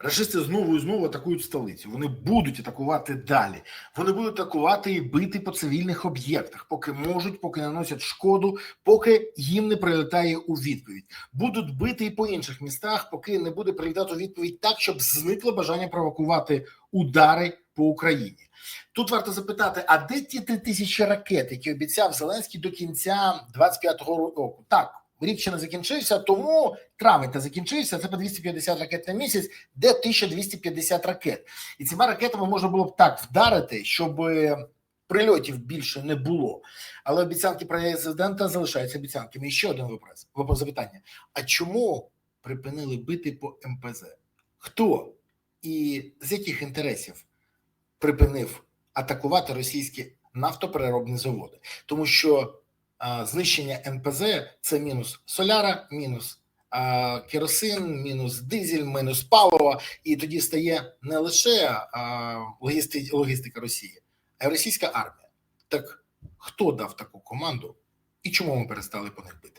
Рашисти знову і знову атакують столицю. Вони будуть атакувати далі. Вони будуть атакувати і бити по цивільних об'єктах, поки можуть, поки наносять шкоду, поки їм не прилітає у відповідь. Будуть бити і по інших містах, поки не буде прилітати у відповідь так, щоб зникло бажання провокувати удари по Україні. Тут варто запитати: а де ті три тисячі ракет, які обіцяв Зеленський до кінця 25-го року? Так, рік ще не закінчився, тому травень та закінчився. Це по 250 ракет на місяць, де 1250 ракет. І цими ракетами можна було б так вдарити, щоб е, прильотів більше не було. Але обіцянки президента залишаються обіцянками. І ще один вопрос, вопрос запитання: а чому припинили бити по МПЗ? Хто і з яких інтересів припинив атакувати російські нафтопереробні заводи? Тому що знищення НПЗ це мінус соляра, мінус керосин, мінус дизель, мінус паливо, і тоді стає не лише логісти, логістика Росії, а й російська армія. Так хто дав таку команду і чому ми перестали по них бити?